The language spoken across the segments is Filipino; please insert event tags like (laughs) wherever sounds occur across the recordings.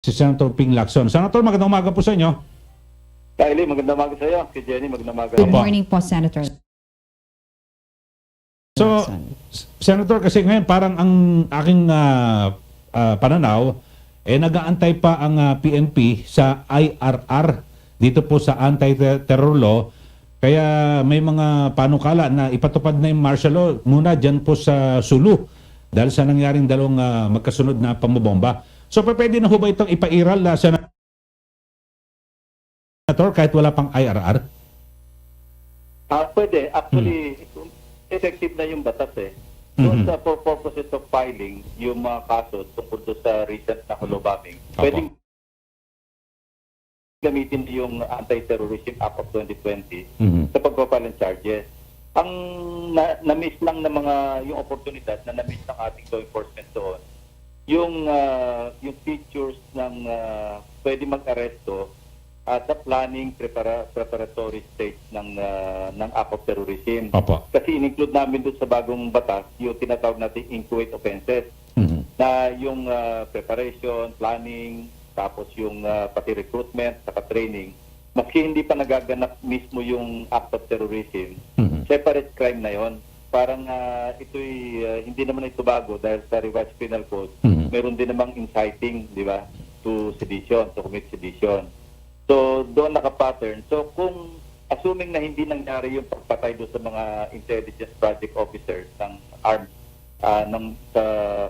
si Senator Ping Lacson. Senator, magandang umaga po sa inyo. Kylie, magandang umaga sa iyo. Kay Jenny, magandang umaga. Good morning po, Senator. So, Senator, kasi ngayon parang ang aking ah, ah, pananaw, eh nag-aantay pa ang ah, PNP sa IRR dito po sa anti-terror law. Kaya may mga panukala na ipatupad na yung martial law muna dyan po sa Sulu dahil sa nangyaring dalawang ah, magkasunod na pambobomba. So, pwede na ho ba itong ipairal na Senator kahit wala pang IRR? Ah, pwede. Actually, effective na yung batas eh. Doon Mhm. sa for purposes of filing, yung mga kaso tungkol sa recent na Opo. pwedeng gamitin yung Anti-Terrorism Act of 2020 Mhm. sa pagpapile ng charges. Ang na- na-miss lang ng mga yung oportunidad na na-miss ng ating law enforcement doon, yung ah, yung features ng ah, pwede mag-aresto at sa planning prepara- preparatory stage ng ah, ng act of terrorism. Opo. Kasi in-include namin doon sa bagong batas yung tinatawag natin inchoate offenses Mhm. na yung ah, preparation, planning, tapos yung ah, pati recruitment, saka training, maski hindi pa nagaganap mismo yung act of terrorism, Mhm. separate crime na yon. Parang ah, ito'y ah, hindi naman ito bago dahil sa revised penal code, Mhm. Meron din namang inciting, di ba, to sedition, to commit sedition. So, doon naka-pattern. So, kung assuming na hindi nangyari yung pagpatay doon sa mga intelligence project officers ng armed ah, ng sa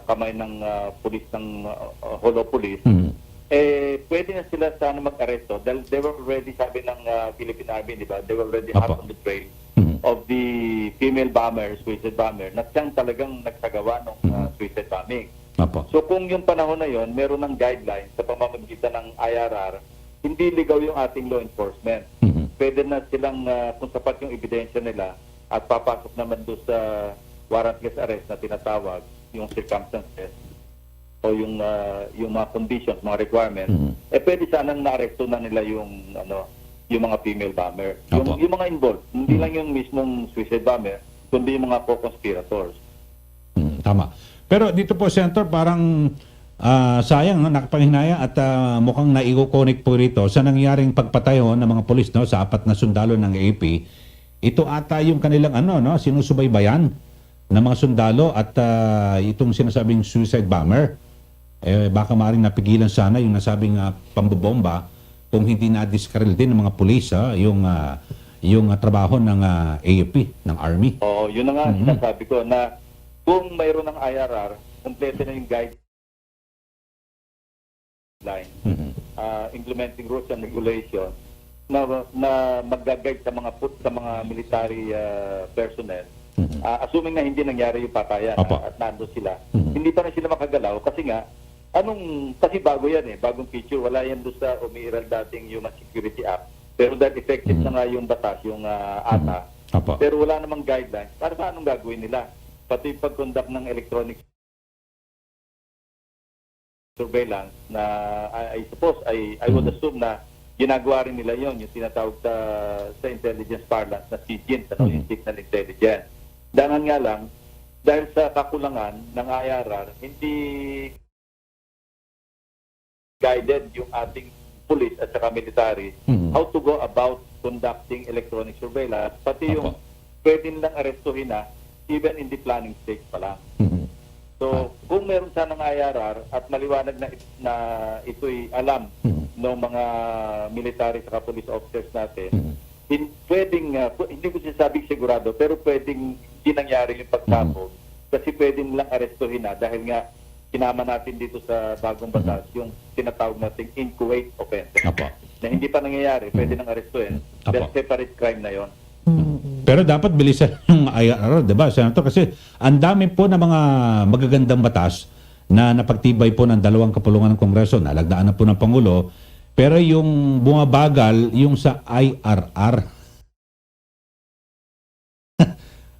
kamay ng ah, pulis ng uh, Holo Police, Mhm. eh pwede na sila sana mag-aresto dahil they were already sabi ng ah, Philippine Army, di ba? They were already Apo. on the trail Mhm. of the female bomber, suicide bomber, na siyang talagang nagsagawa ng ah, suicide bombing. Opo. So kung yung panahon na yon, meron ng guidelines sa pamamagitan ng IRR, hindi ligaw yung ating law enforcement. Mhm. Pwede na silang, ah, kung sapat yung ebidensya nila, at papasok naman doon sa warrantless arrest na tinatawag, yung circumstances, o yung ah, yung mga conditions, mga requirements, Mhm. eh pwede sanang na-arresto na nila yung ano yung mga female bomber. Yung, Apo. yung mga involved, hindi Mhm. lang yung mismong suicide bomber, kundi yung mga co-conspirators. Mm, tama. Pero dito po, Senator, parang ah, sayang, no? nakapanghinaya at ah, mukhang naigo-connect po rito sa nangyaring pagpatay ho ng mga polis no, sa apat na sundalo ng AP. Ito ata yung kanilang ano, no, sinusubaybayan ng mga sundalo at ah, itong sinasabing suicide bomber. Eh, baka maaaring napigilan sana yung nasabing ah, pambobomba kung hindi na-discarrel din ng mga pulis ha, yung, ah, yung ah, trabaho ng ah, AFP, ng Army. Oo, yun na nga Mhm. sinasabi ko na kung mayroon ng IRR, kompleto na yung guideline, Mhm. uh, implementing rules and regulations na na mag-guide sa mga put sa mga military uh, personnel. Uh, assuming na hindi nangyari yung patayan uh, at nando sila, Mhm. hindi pa rin sila makagalaw kasi nga anong kasi bago yan eh, bagong feature, wala yan doon sa umiiral dating Human Security Act. Pero dahil effective Mhm. na nga yung batas, yung uh, ATA, Apo. pero wala namang guidelines. Para sa anong gagawin nila? Pati pag-conduct ng electronic surveillance na I, I suppose, I, I would Mhm. assume na ginagawa rin nila yon yung tinatawag sa, sa intelligence parlance na CGINT, ano, yung signal intelligence. Dahan nga lang, dahil sa kakulangan ng IRR, hindi guided yung ating police at saka military Mhm. how to go about conducting electronic surveillance, pati yung Apo. pwede nilang arestuhin na even in the planning stage pa lang. Mhm. So, kung meron sanang IRR at maliwanag na, na ito'y alam Mhm. ng mga military at police officers natin, Mhm. hin, pwedeng, uh, hindi ko sinasabing sigurado, pero pwedeng hindi nangyari yung pagkapog kasi pwede nilang arestuhin na dahil nga kinama natin dito sa bagong batas yung tinatawag nating inchoate offense Apo. na hindi pa nangyayari, pwede nang arestuhin. Apo. Dahil separate crime na yon. Pero dapat bilisan (laughs) yung IRR, 'di ba, Senator? Kasi ang dami po ng mga magagandang batas na napagtibay po ng dalawang kapulungan ng Kongreso, nalagdaan na po ng Pangulo, pero yung bumabagal yung sa IRR.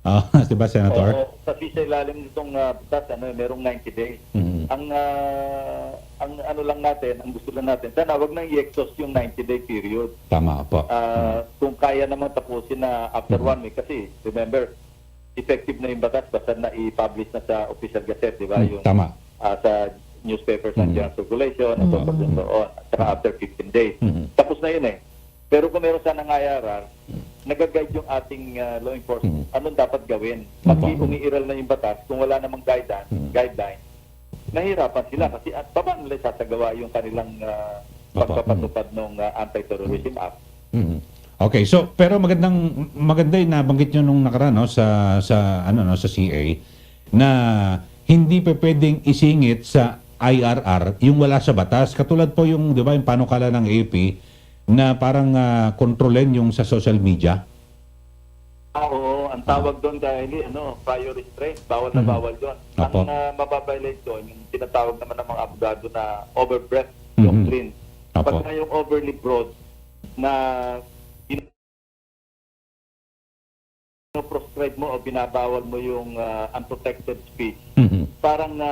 Ah, (laughs) 'di ba, Senator? Oo, kasi sa ilalim nitong uh, batas, ano, merong 90 days. Mhm. Ang ah, ang ano lang natin, ang gusto lang natin, sana wag nang i-exhaust yung 90-day period. Tama po. Ah, Kung kaya naman tapusin na after one week, kasi remember, effective na yung batas basta na i-publish na sa official gazette, di ba? Mhm, Yung Tama. ah, sa newspapers Mhm. nandiyan circulation, at Mhm. mm doon, at saka after 15 days. Mhm. Tapos na yun eh. Pero kung meron sanang IRR, nag-guide yung ating uh, law enforcement. Mhm. Anong dapat gawin? Pag umiiral na yung batas, kung wala namang guidance, Mhm. guideline, nahirapan sila kasi at paano nila satagawa yung kanilang uh, pagpapatupad ng uh, Anti-Terrorism Act. Mhm. Okay, so pero magandang maganda yung nabanggit niyo nung nakaraan no sa sa ano no sa CA na hindi pa pwedeng isingit sa IRR yung wala sa batas. Katulad po yung 'di ba yung panukala ng AP na parang ah, kontrolin yung sa social media. Oo, ang tawag doon dahil ano, prior restraint, bawal na Mhm. bawal doon. Opo. Ang uh, mababiolate doon, yung tinatawag naman ng mga abogado na overbreadth Mhm. doctrine. Opo. Pagka yung overly broad na proscribe mo o binabawal mo yung uh, unprotected speech, Mhm. parang na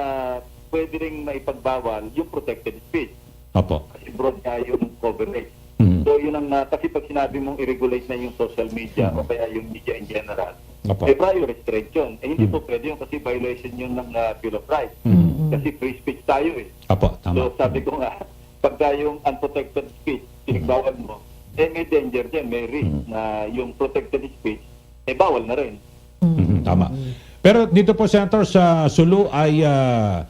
pwede ring maipagbawal yung protected speech. Opo. Kasi broad nga yung coverage. Mhm. So yun ang, uh, kasi pag sinabi mong i-regulate na yung social media o kaya yung media in general, Opo. eh prior restraint yun. Eh hindi po pwede yun kasi violation yun ng uh, Bill of Rights. Mhm. Kasi free speech tayo eh. Opo, So tama. sabi ko nga, (laughs) pagka yung unprotected speech, pinagbawal mo, eh may danger din, may risk Mhm. na yung protected speech, eh bawal na rin. Mhm, Tama. Pero dito po Senator sa Sulu ay ah,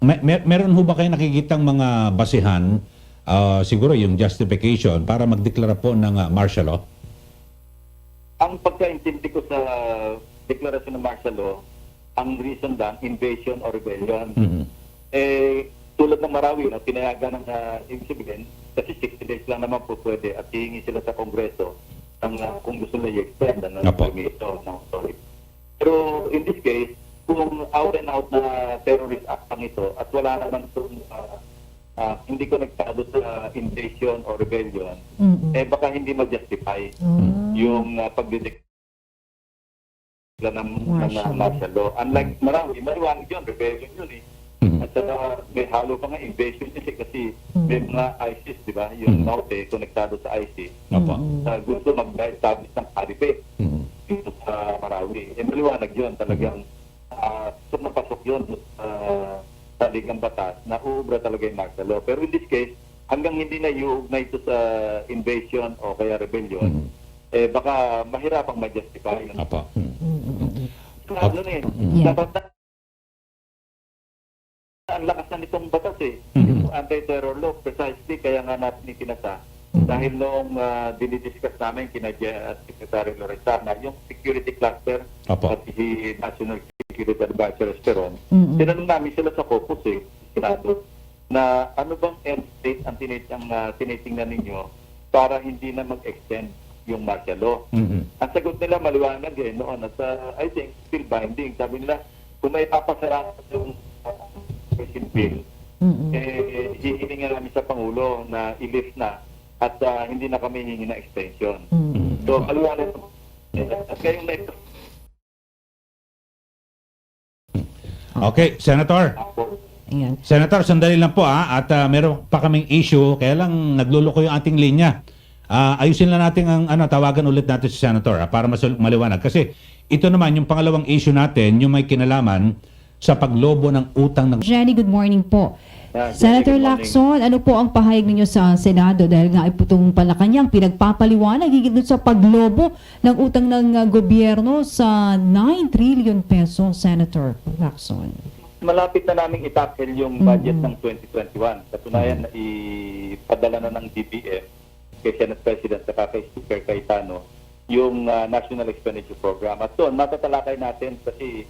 me- me- meron ho ba kayo nakikitang mga basihan ah, siguro yung justification para magdeklara po ng ah, martial law? Ang pagkaintindi ko sa deklarasyon ng martial law, ang reason lang, invasion or rebellion. Mhm. Eh, tulad ng Marawi na pinayagan ng uh, ibig sabihin, kasi 60 days lang naman po pwede at hihingi sila sa Kongreso ng uh, kung gusto nila i-extend ano, ng Apo. permiso ng sorry. Pero in this case, kung out and out na terrorist act ang ito at wala naman itong uh, uh, hindi konektado sa invasion or rebellion, Mm-mm. eh baka hindi ma-justify Ah. yung uh, pagdideklara ng, ng Martial uh, law. martial law. Unlike Marawi, maliwanag yun, rebellion yun eh. Mhm. At saka may halo pa nga invasion kasi kasi may mga ISIS, di ba? Yung Mhm. Norte, konektado sa ISIS. Opo. Na gusto mag-establish ng caliphate Mhm. dito sa Marawi. Eh, maliwanag yun. Talagang uh, sumapasok yun sa sa ligang batas na uubra talaga yung martial law. Pero in this case, hanggang hindi na iuugnay ito sa invasion o kaya rebellion, Mhm. eh baka mahirapang ma-justify yun. Opo. Mhm. Mm-mm. Lalo na eh. Yeah. Dapat ang lakas na nitong batas eh. Mhm. Yung anti-terror law, precisely kaya nga natin itinasa. Dahil noong uh, dinidiscuss namin kina at Secretary Lorenzana, yung security cluster Opo. at si National Security Advisor Esperon, Mm-mm. tinanong namin sila sa caucus eh, Senado, na ano bang end state ang, tinit ang uh, tinitingnan ninyo para hindi na mag-extend yung martial law. Mhm. Ang sagot nila maliwanag eh noon at uh, I think still binding. Sabi nila, kung may papasara yung uh, President bill, Mm-mm. eh, hihilingan namin sa Pangulo na i-lift na at uh, hindi na kami hihingi na extension. Mm-mm. So, maliwanag. Eh, At kayong na Okay, Senator. Ayan. Senator, sandali lang po ah, at ah, meron pa kaming issue, kaya lang nagluloko yung ating linya. Ah, ayusin lang natin ang ano, tawagan ulit natin si Senator ah, para mas maliwanag. Kasi ito naman, yung pangalawang issue natin, yung may kinalaman sa paglobo ng utang ng... Jenny, good morning po. Ah, Senator. Lacson, ano po ang pahayag ninyo sa Senado dahil nga itong Malacanang pinagpapaliwanag higit sa paglobo ng utang ng uh, gobyerno sa 9 trillion peso, Senator Lacson. malapit na namin itackle yung budget ng 2021. Katunayan na ipadala na ng DBM kay Senate President at kay Speaker Cayetano yung ah, National Expenditure Program. At doon, matatalakay natin kasi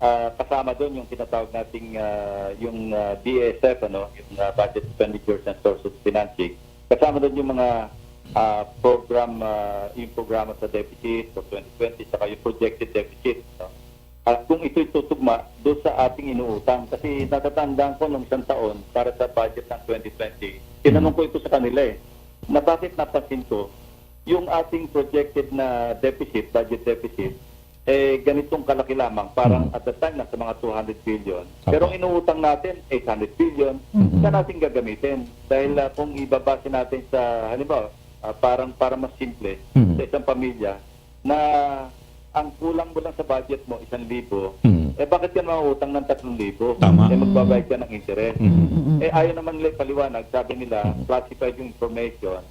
ah, kasama doon yung tinatawag nating ah, yung ah, DSF, ano, yung ah, Budget Expenditures and Sources Financing. Kasama doon yung mga ah, program, ah, yung programa sa deficit for 2020, saka yung projected deficit. No? At kung ito'y tutugma doon sa ating inuutang, kasi natatandaan ko nung isang taon para sa budget ng 2020, tinanong ko ito sa kanila eh, na bakit napansin ko, yung ating projected na deficit, budget deficit, eh ganitong kalaki lamang, parang at the time nasa mga 200 billion. Pero ang inuutang natin, 800 billion, Mhm. saan natin gagamitin? Dahil ah, kung ibabase natin sa, halimbawa, ah, parang para mas simple, Mhm. sa isang pamilya, na ang kulang mo lang sa budget mo, isang libo, Mhm. Eh bakit ka mangutang ng 3,000? Tama. Eh magbabayad ka ng interest. Mhm. Eh ayaw naman nila paliwanag. Sabi nila, classified yung information.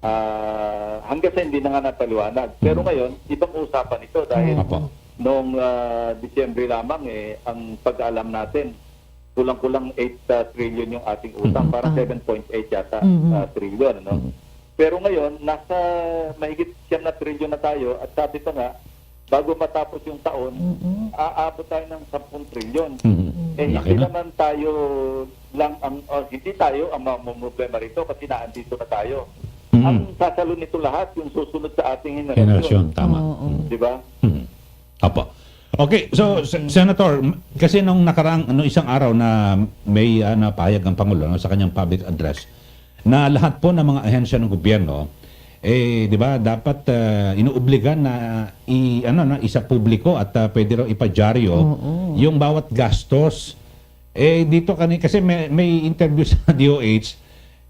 Ah, hanggang sa hindi na nga napaliwanag. Pero ngayon, ibang usapan ito dahil Apo. noong ah, Disyembre lamang eh, ang pag-alam natin, kulang-kulang 8 ah, trillion yung ating utang, parang 7.8 yata Mhm. ah, trillion. Ano? Pero ngayon, nasa mahigit siyam na trillion na tayo at sabi pa nga, bago matapos yung taon, aabot tayo ng 10 trillion. Mhm. Eh, Laki hindi na. naman tayo lang ang oh, hindi tayo ang mamumroblema rito kasi naandito na tayo. Mhm. Ang sasalo nito lahat yung susunod sa ating Generasyon, henerasyon. tama. Oo. Di ba? Mhm. Apo. Okay, so Sen- Senator, kasi nung nakarang ano isang araw na may uh, napahayag ang pangulo no, sa kanyang public address na lahat po ng mga ahensya ng gobyerno eh 'di ba dapat uh, inuobligan na i ano na isa publiko at uh, pwede raw ipadyaryo yung bawat gastos eh dito kani kasi may, may interview (laughs) sa DOH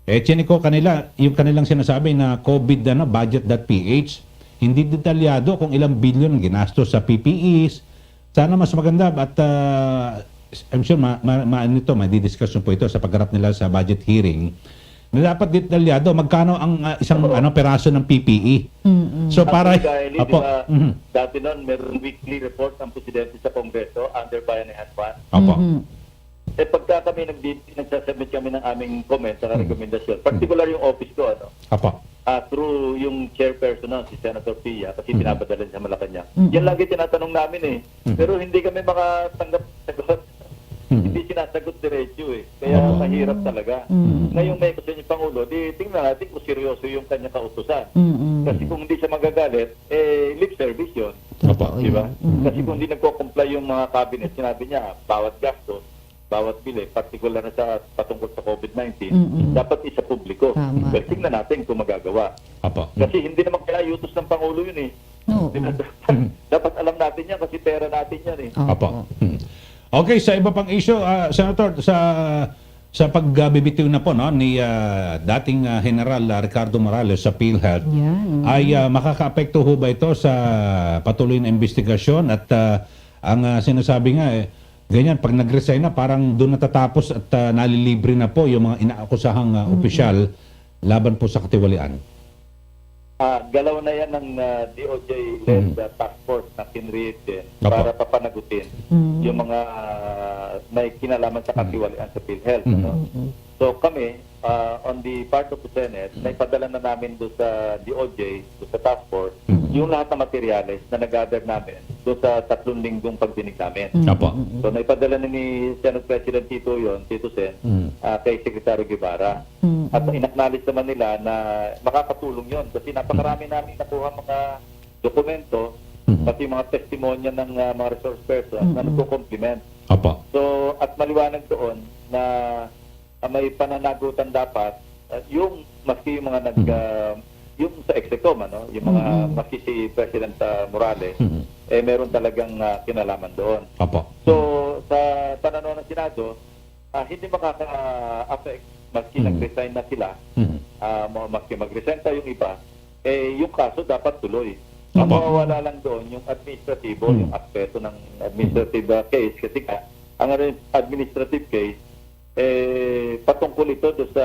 eh chiniko kanila yung kanilang sinasabi na COVID ano budget.ph hindi detalyado kung ilang billion ang ginastos sa PPEs. Sana mas maganda at uh, I'm sure ma, ma, ma ano ito, madidiscussion po ito sa pagharap nila sa budget hearing na dapat detalyado magkano ang uh, isang ano peraso ng PPE. So para Actually, dahil, di Apo. ba, Mhm. dati noon, meron weekly report ang presidente sa Kongreso under Bayanihan Fund. Opo. Mhm. Eh pagka kami nag nagsasubmit kami ng aming comment sa rekomendasyon, particular yung office ko, ano, Opo. ah, through yung chairperson na, si Senator Pia, kasi Mm-hmm. pinabadala sa Malacanang. Yan lagi tinatanong namin eh. Pero hindi kami makatanggap sagot. Mhm. Hindi sinasagot diretso eh. Kaya mahirap talaga. Ngayong may kasi yung Pangulo, di tingnan natin kung seryoso yung kanya kautusan. Kasi kung hindi siya magagalit, eh, lip service yun. Opo. Di ba? Kasi kung hindi nagko-comply yung mga cabinet, sinabi niya, bawat gastos, bawat bili, particular na sa patungkol sa COVID-19, Mm-mm. dapat isa publiko. Tama. Well, tingnan natin kung magagawa. Opo. Kasi hindi naman kaya utos ng Pangulo yun eh. Oo. (laughs) Dapat alam natin yan kasi pera natin yan eh. Opo. Hmm. Okay, sa iba pang issue, ah, Senator, sa sa pagbibitiw na po no ni ah, dating ah, General ah, Ricardo Morales sa PhilHealth Yan. ay ah, makakaapekto ho ba ito sa patuloy na investigasyon at ah, ang ah, sinasabi nga eh ganyan pag nag-resign na parang doon natatapos at ah, nalilibre na po yung mga inaakusahang ah, opisyal laban po sa katiwalian. Ah, galaw na yan ng ah, DOJ-led ah, task force na kinreate din Opo. para papanagutin Mm. yung mga ah, may kinalaman sa katiwalian sa PhilHealth. Mm. Ano? So kami, ah, on the part of the Senate, naipadala na namin doon sa DOJ, doon sa task force, yung lahat ng materials na nag-gather namin doon sa tatlong linggong pagdinig namin. Opo. So naipadala na ni Senate President Tito yon, Tito Sen, Mm. Ah, kay Secretary Guevara. Mm. At inacknowledge naman nila na makakatulong yon kasi napakarami namin nakuha mga dokumento, Mhm. pati mga testimonya ng ah, mga resource persons na nagko-compliment. Opo. So, at maliwanag doon na ah, may pananagutan dapat ah, yung maski yung mga nag ah, yung sa Execom ano, yung mga maski si President ah, Morales Mhm. eh meron talagang ah, kinalaman doon. Opo. So, sa pananaw ng Senado, ah, hindi makaka-affect maski Mhm. nag-resign na sila, Mhm. ah, ma- maski mag-resign pa yung iba, eh yung kaso dapat tuloy. Ang Opo. mawawala lang doon yung administratibo, Mhm. yung aspeto ng administrative ah, case kasi nga, ang administrative case, eh, patungkol ito doon sa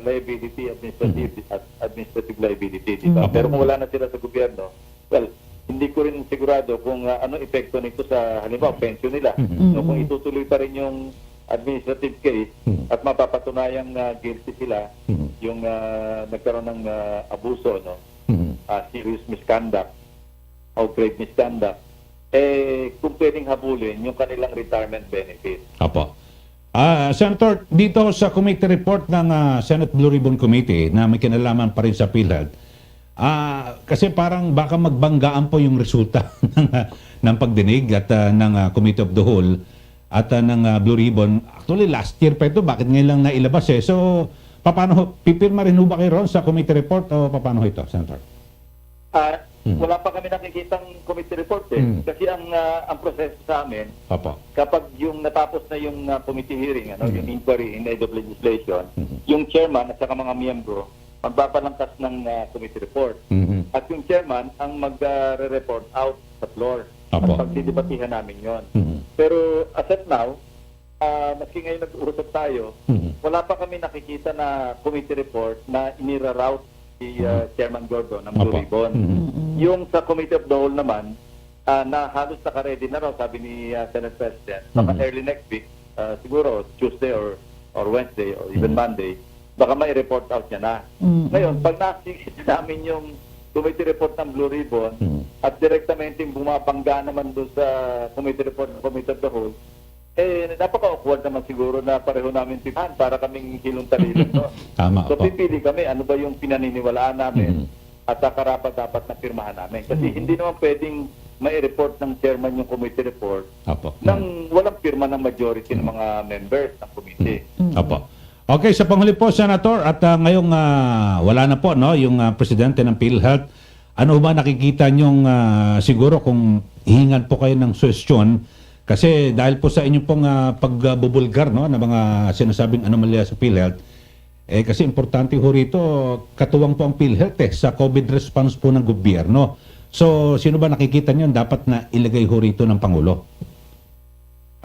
liability, administrative, ad- administrative liability, di ba? Mhm. Pero kung wala na sila sa gobyerno, well, hindi ko rin sigurado kung ah, ano epekto nito sa halimbawa pension nila. Mhm. So, kung itutuloy pa rin yung administrative case Mhm. at mapapatunayang ah, guilty sila Mhm. yung ah, nagkaroon ng ah, abuso, no? Mhm. Ah, serious misconduct o grave misconduct, eh, kung pwedeng habulin yung kanilang retirement benefit. Apo. Ah, Senator, dito sa committee report ng ah, Senate Blue Ribbon Committee na may kinalaman pa rin sa PhilHealth, ah, kasi parang baka magbanggaan po yung resulta (laughs) ng, ah, ng pagdinig at ah, ng ah, Committee of the Whole at ah, ng ah, Blue Ribbon. Actually, last year pa ito, bakit ngayon lang nailabas eh? So, paano, pipirma rin ho ba kayo ron sa committee report o paano ito, Senator? Ah, Mhm. wala pa kami nakikitang committee report eh. Mhm. Kasi ang ah, ang proseso sa amin, Apo. kapag yung natapos na yung ah, committee hearing, ano, yung inquiry in aid of legislation, Mhm. yung chairman at saka mga miyembro, magpapalangkas ng ah, committee report. Mhm. At yung chairman ang mag-report out sa floor. Apo. At pagdidebatihan namin yon. Mhm. Pero as of now, ah, maski ngayon nag-uusap tayo, Mhm. wala pa kami nakikita na committee report na inira-route si ah, Chairman Gordon ng Blue. Ribbon. Mhm. Yung sa Committee of the Whole naman, ah, na halos naka-ready na raw, sabi ni ah, Senate President. Baka Mhm. early next week, ah, siguro Tuesday or or Wednesday or even Mhm. Monday, baka may report out niya na. Mm. Ngayon, pag nakikita (laughs) namin yung committee report ng Blue Ribbon Mhm. at direktamente bumabangga naman doon sa committee report ng Committee of the Whole, eh, napaka-awkward naman siguro na pareho namin tipahan para kaming hilong talilong. no? (laughs) Tama, So opo. pipili kami, ano ba yung pinaniniwalaan namin Mhm. at sa karapat dapat na pirmahan namin. Kasi Mhm. hindi naman pwedeng may report ng chairman yung committee report Opo. nang walang pirma ng majority ng mga members ng committee. Mm. Opo. Okay, sa panghuli po, Senator, at ah, ngayong ah, wala na po no, yung ah, presidente ng PhilHealth, ano ba nakikita nyong ah, siguro kung hihingan po kayo ng suwestyon kasi dahil po sa inyong pong ah, pagbubulgar no, ng mga sinasabing anomalya sa PhilHealth, eh kasi importante ho rito, katuwang po ang PhilHealth eh, sa COVID response po ng gobyerno. So, sino ba nakikita nyo dapat na ilagay ho rito ng Pangulo?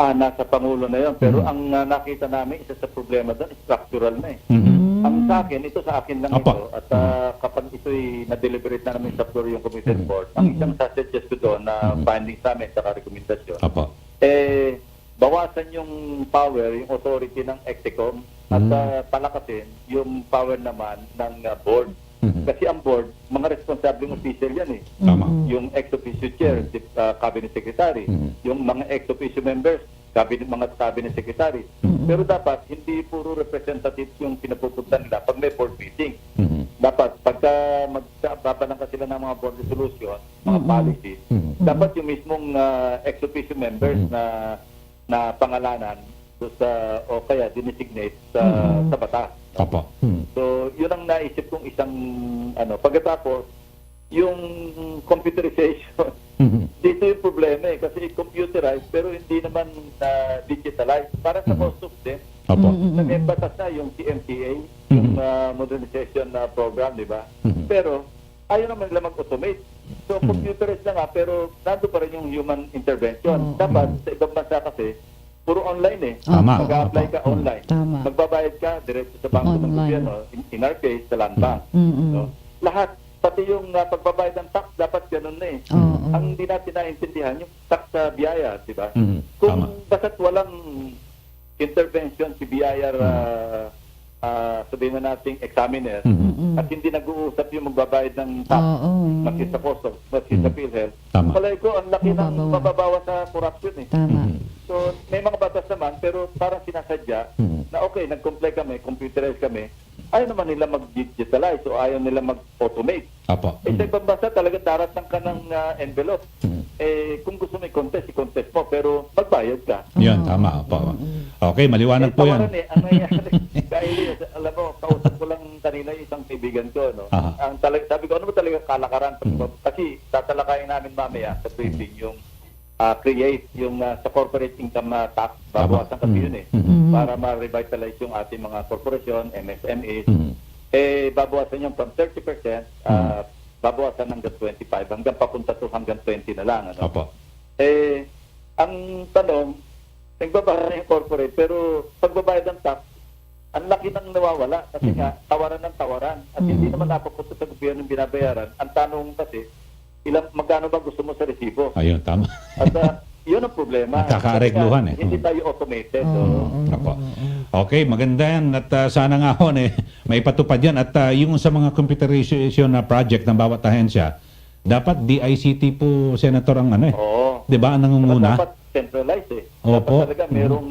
Ah, nasa Pangulo na yun. Pero Mhm. ang ah, nakita namin, isa sa problema doon, structural na eh. Mhm. Ang sa akin, ito sa akin lang Apa. ito. At ah, kapag ito'y na-deliberate na namin sa floor yung committee report, ang isang suggest ko doon na findings namin sa rekomendasyon, Opo. eh, bawasan yung power, yung authority ng EXECOM at ah, palakasin yung power naman ng ah, board. Mhm. Kasi ang board, mga responsableng official yan eh. Tama. Yung ex-officio chair, si ah, cabinet secretary. Mhm. Yung mga ex-officio members, cabinet, mga cabinet secretary. Mhm. Pero dapat, hindi puro representative yung pinapupunta nila pag may board meeting. Mhm. Dapat, pagka magbabalangka sila ng mga board resolution, mga Mhm. policies, Mhm. dapat yung mismong ah, ex-officio members Mhm. na na pangalanan sa o kaya dinesignate sa Mhm. sa batas. Opo. Mhm. Yun ang naisip kong isang ano, pagkatapos yung computerization. Mhm. (laughs) Dito yung problema eh kasi computerized pero hindi naman na digitalized. Para sa Mhm. costos din. Opo. Mm, mm, Na mm. may batas na yung CMTA, Mhm. yung ah, modernization na program, di ba? Mhm. Pero ayaw naman nila mag-automate. So, Mhm. computerized na nga, pero nando pa rin yung human intervention. Dapat, Mhm. sa ibang bansa kasi, puro online eh. Tama. Mag-apply ka online. Tama. Magbabayad ka diretso sa bangko ng gobyerno. In, in our case, sa land bank. Mm-mm. No? Lahat, pati yung ah, pagbabayad ng tax, dapat ganun na eh. Oo. Ang hindi natin naintindihan, yung tax sa biyaya, di ba? Mhm. Kung Tama. basta't walang intervention si BIR, Hmm. ah, ah, sabihin na nating examiner, Mhm. Mm-mm. at hindi nag-uusap yung magbabayad ng tax, Oo. maski sa costo, maski sa Mhm. PhilHealth, palay ko, ang laki ng Mababawa. sa corruption eh. Tama. Mhm. Pero parang sinasadya Mhm. na okay, nag-comply kami, computerized kami, ayaw naman nila mag-digitalize o ayaw nila mag-automate. Opo. Eh, sa ibang bansa, talagang daratang ka ng ah, envelope. Mhm. Eh, kung gusto mo i-contest, i-contest mo, pero magbayad ka. Yan, Oo. tama. Opo. Okay, maliwanag eh, po yan. tawaran eh, ang nangyayari, (laughs) dahil eh, alam mo, kausap ko lang kanina yung isang kaibigan ko, no? Aha. Ang talag, sabi ko, ano ba talaga kalakaran? Mm. Kasi tatalakayin namin mamaya sa briefing yung ah, create yung ah, sa corporate income ah, tax, babawasan kasi Mm. yun eh. Mhm. Para ma-revitalize yung ating mga korporasyon, MSMEs, Mhm. eh, babawasan yung from 30%, ah, babawasan hanggang 25, hanggang papunta to hanggang 20 na lang. Ano? Opo. Eh, ang tanong, nagbabayad na yung corporate, pero pagbabayad ng tax, ang laki nang nawawala kasi Mhm. nga, tawaran ng tawaran. At hindi naman napapunta sa gobyerno yung binabayaran. Ang tanong kasi, ilang, magkano ba gusto mo sa resibo? Ayun, tama. At ah, yun ang problema. Nga, eh. Hindi tayo automated. Oo. so, Opo. Okay, maganda yan. At ah, sana nga ho, eh, may patupad yan. At ah, yung sa mga computerization na project ng bawat ahensya, dapat DICT po, Senator, ang ano eh. Oo. Di ba, ang nangunguna? Dapat centralized eh. Opo. Dapat talaga Mhm. merong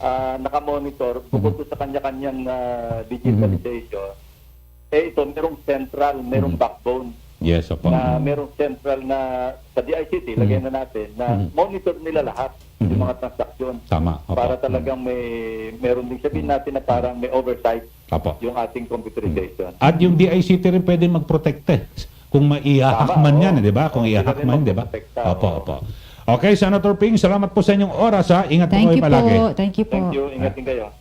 ah, nakamonitor, bukod doon sa kanya-kanyang ah, digitalization, eh ito, merong central, merong Mhm. backbone, Yes, opo. na merong central na sa DICT, lagay na natin, na Mhm. monitor nila lahat Mhm. yung mga transaksyon. Tama. Opo. Para talagang may, meron din sabihin natin na parang may oversight Opo. yung ating computerization. At yung DICT rin pwede mag-protect eh. Kung maihahak man yan, eh, di ba? Kung ihahak man, di ba? Opo, opo. Okay, Senator Ping, salamat po sa inyong oras ha. Ingat po Thank kayo you palagi. po. Thank you po. Thank you. Ingat din kayo.